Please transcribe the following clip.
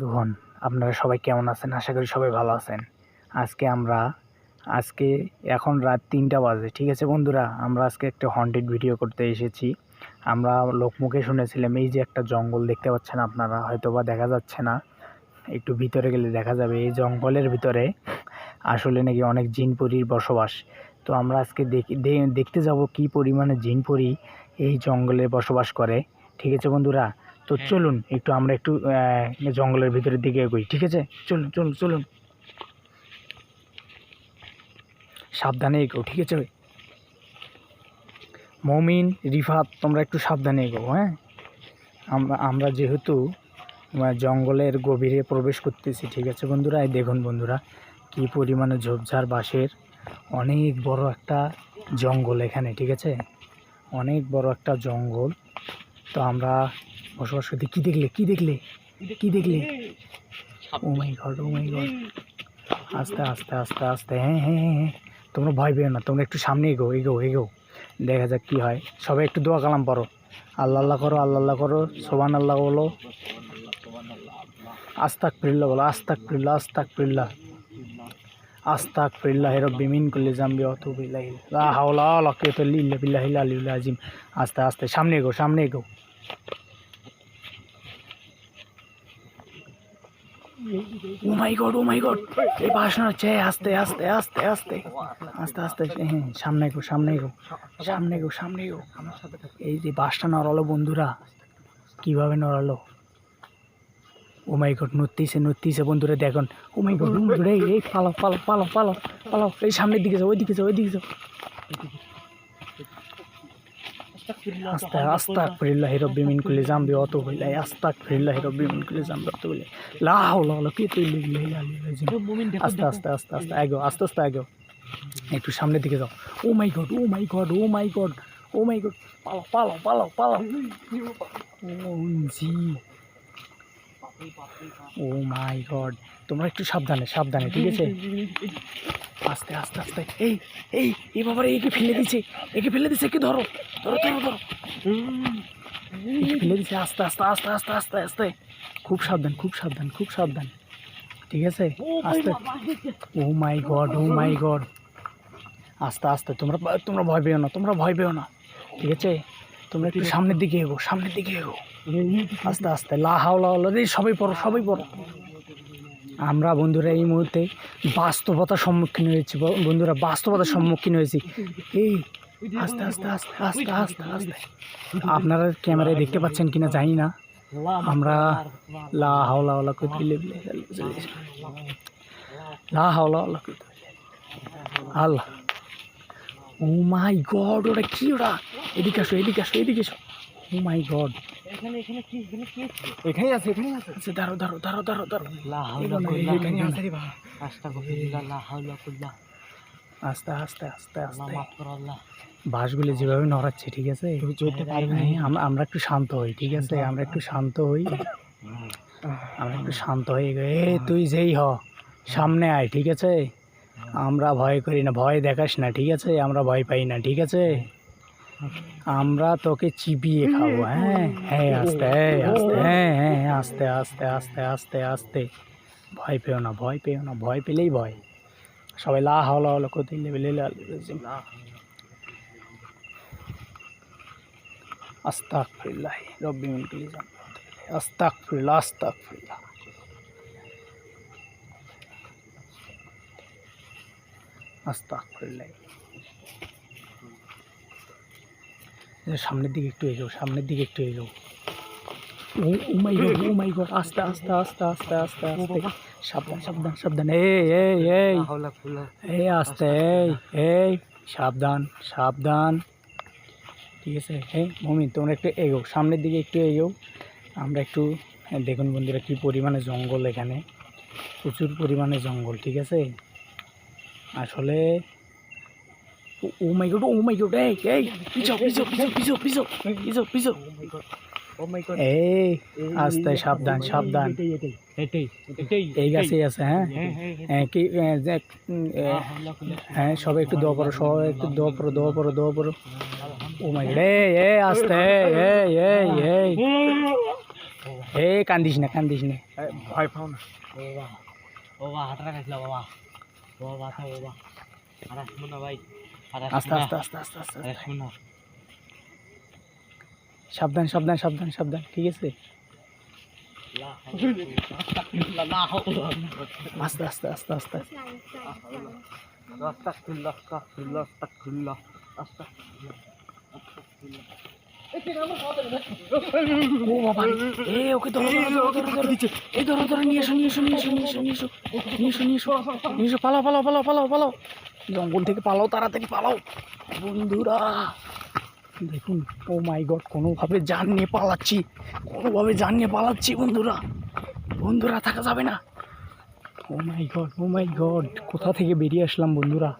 দুহন আপনারা সবাই কেমন আছেন? আশা করি সবাই ভালো আছেন। আজকে আমরা, আজকে এখন রাত তিনটা বাজে, ঠিক আছে বন্ধুরা? আমরা আজকে একটা হন্টেড ভিডিও করতে এসেছি। আমরা লোকমুখে শুনেছিলাম, এই যে একটা জঙ্গল দেখতে পাচ্ছেন আপনারা হয়তো বা দেখা যাচ্ছে না। একটু ভিতরে গেলে দেখা যাবে, এই জঙ্গলের ভিতরে আসলে নাকি অনেক জিনপরির বসবাস। তো আমরা আজকে দেখতে যাব কি পরিমাণে জিনপরি এই জঙ্গলে বসবাস করে, ঠিক আছে বন্ধুরা? তো চলুন একটু আমরা একটু জঙ্গলের ভিতরের দিকে এগোই ঠিক আছে? চলুন চলুন চলুন। সাবধানে এগো ঠিক আছে? মমিন রিফাত তোমরা একটু সাবধানে এগো হ্যাঁ? আমরা আমরা যেহেতু জঙ্গলের গভীরে প্রবেশ করতেছি ঠিক আছে বন্ধুরা? এই দেখুন বন্ধুরা কি পরিমাণে ঝোপঝাড় বাঁশের অনেক বড় একটা জঙ্গল এখানে ঠিক আছে? অনেক বড় একটা জঙ্গল। তো আমরা বসবাস করতে। কী দেখলে? কী দেখলে? কী দেখলে? ও my god oh my god আস্তে আস্তে আস্তে আস্তে। হ্যাঁ হ্যাঁ হ্যাঁ হ্যাঁ। তোমরা ভয় পেও না তোমরা একটু সামনে এগো এগো এগো। দেখা যাক কী হয়। সবাই একটু দোয়া কালাম পড়ো। আল্লাহ আল্লাহ করো আল্লাহ আল্লাহ করো। সোবান আল্লাহ বলো। আস্তাক ফিরল্লা বলো। আস্তাক ফিরল্লা আস্তাক ফিরল্লা আস্তাক ফিরল্লাহ রব্বি মিন করলে জাম্বি অতু বিল্লাহি হাওলা কুওয়াতা ইল্লা বিল্লাহিল আলিয়্যিল আযীম। আস্তে আস্তে সামনে এগো সামনে এগো। ও my god oh my god এই বাসনা হচ্ছে আস্তে আস্তে আস্তে আস্তে। আস্তে আস্তে হ্যাঁ সামনে এগো সামনে এগো সামনে এগো সামনে এগো এই যে বাসটা নড়ালো বন্ধুরা, কীভাবে নড়ালো? ও মাই গড নড়তেছে নড়তেছে বন্ধুরা, দেখুন। ও মাই গড বন্ধুরা, এই এই পালো পালো পালো পালো পালো এই সামনের দিকে যাও ওই দিকে যাও ওই দিকে যাও। আস্তা আস্তাক ফিরিল্লাহি রব্বি মিন কুল্লি জামবি অত বিল্লাহি আস্তাক ফিরিল্লাহি রব্বি মিন কুলি জামবি অত আযীম। আস্তে আস্তে আস্তে আস্তে আগো আস্তে আস্তে আগো একটু সামনের দিকে যাও। ও my god oh my god oh my god oh my god. পালো পালো পালো পালো জি। ও মাই গড তোমরা একটু সাবধানে সাবধানে, ঠিক আছে? আস্তে আস্তে আস্তে। এই এই এই একে ফেলে দিছে, একে ফেলে দিছে, একে ধরো ধরো ধরো ধরো। ফেলে দিছে, আস্তে আস্তে আস্তে আস্তে আস্তে আস্তে। খুব সাবধান খুব সাবধান খুব সাবধান। ঠিক আছে? আস্তে। ও my god oh my god আস্তে আস্তে, তোমরা তোমরা ভয় পেও না, তোমরা ভয় পেও না। ঠিক আছে? তোমরা একটু সামনের দিকে এগো সামনের দিকে এগো। আস্তে আস্তে। লা হাওলা হাওলা রে সবাই পড়ো সবাই পড়ো। আমরা বন্ধুরা এই মুহূর্তে বাস্তবতার সম্মুখীন হয়েছি বন্ধুরা বাস্তবতার সম্মুখীন হয়েছি। এই আস্তে আস্তে আস্তে আস্তে আস্তে আস্তে। আপনারা ক্যামেরায় দেখতে পাচ্ছেন কিনা জানি না। আমরা লা হাওলা হাওলা করতে লা হাওলা হাওলা করতে আল্লাহ। ও মাই গড ওটা কি ওটা? এদিকে আসো এদিকে আসো এদিকে আসো ও মাই গড এখানে আছে এখানে আছে? আচ্ছা দাঁড়ো দাঁড়ো দাঁড়ো দাঁড়ো দাঁড়ো লা এগো না, এখানে আছে রে বাবা। আস্তাগফিরুল্লাহ লা হাওলা কুল্লা। আস্তে আস্তে আস্তে আস্তে। মাফ বাসগুলি যেভাবে নড়াচ্ছে ঠিক আছে? হ্যাঁ, আমরা আমরা একটু শান্ত হই ঠিক আছে? আমরা একটু শান্ত হই। আমরা একটু শান্ত হই এ তুই যেই হ সামনে আয় ঠিক আছে? আমরা ভয় করি না ভয় দেখাস না ঠিক আছে? আমরা ভয় পাই না ঠিক আছে? আমরা তোকে চিবিয়ে খাব হ্যাঁ? হ্যাঁ আস্তে হ্যাঁ আস্তে হ্যাঁ হ্যাঁ হ্যাঁ, আস্তে আস্তে আস্তে আস্তে আস্তে। ভয় পেও না ভয় পেও না ভয় পেলেই ভয়। সবাই লা হাওলা হাওলা করতে লেভেলে আস্তাগফিরুল্লাহ রব্বি মিন কুল্লি যামবি আস্তাগফিরুল্লাহ আস্তাগফিরুল্লাহ। আস্তাগফিরুল্লাহ। এ, সামনের দিকে একটু এগো সামনের দিকে একটু এগো ও ও মাই গড ও গড আস্তে আস্তে আস্তে আস্তে আস্তে আস্তে। সাবধান সাবধান সাবধান। এই আস্তে এই। এই সাবধান সাবধান। ঠিক আছে? এই মমিন তোমরা একটু এগো সামনের দিকে একটু এগো আমরা একটু হ্যাঁ, দেখুন বন্ধুরা কী পরিমাণে জঙ্গল এখানে। প্রচুর পরিমাণে জঙ্গল ঠিক আছে? আসলে ও my god oh my god এই এই পিছো পিছো পিছো পিছো পিছো পিছো পিছো ও মাই গড এই আস্তে সাবধান সাবধান। এটাই এটাই এই গাছেই আছে হ্যাঁ? হ্যাঁ হ্যাঁ হ্যাঁ। কি এ, যে, উম, এ, লা হাওলা কুল্লা হ্যাঁ সবাই একটু দোয়া পড়ো সবাই একটু দোয়া পড়ো দোয়া পড়ো দোয়া পড়ো ও মাই গড এই এই আস্তে এই এই এই হে কান্দিস না কান্দিস না। ভয় পাও না। বাবা বাবা হাতটা খাইছিল বাবা। বাবা বাঁচাও বাবা। আর আসব না ভাই। আস্তে আস্তে আস্তে আস্তে আস্তে সাবধান সাবধান সাবধান সাবধান ঠিক আছে আস্তে আস্তে আস্তে আস্তে পালো পালো পালাও পালাও পালাও জঙ্গল থেকে পালাও, তাড়াতাড়ি পালাও। বন্ধুরা, দেখুন, ও মাই গড, কোনোভাবে যান নিয়ে পালাচ্ছি, কোনোভাবে যান নিয়ে পালাচ্ছি, বন্ধুরা। বন্ধুরা, থাকা যাবে না। ও my god, oh my god, কোথা থেকে বেরিয়ে আসলাম, বন্ধুরা?